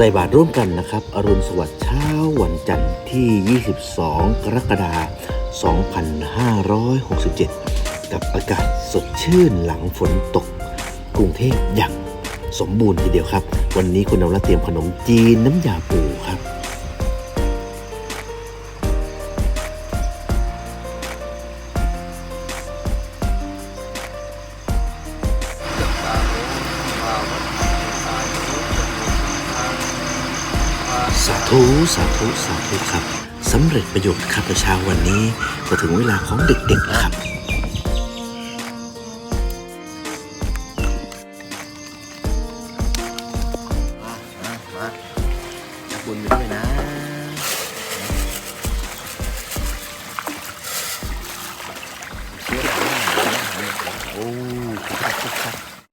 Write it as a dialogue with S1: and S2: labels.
S1: ใส่บาตรร่วมกันนะครับ อรุณสวัสดิ์เช้าวันจันทร์ที่ 22 กรกฎาคม 2567 กับอากาศสดชื่นหลังฝนตก กรุงเทพอย่างสมบูรณ์ทีเดียวครับ วันนี้คุณนวรัตน์เตรียมขนมจีนน้ำยาปูครับ สาธุสาธุสาธุครับสำเร็จประโยชน์ข้าพเจ้าวันนี้ก็ถึงเวลาของเด็กๆครับบุญด้วยนะโอ้ครับครับ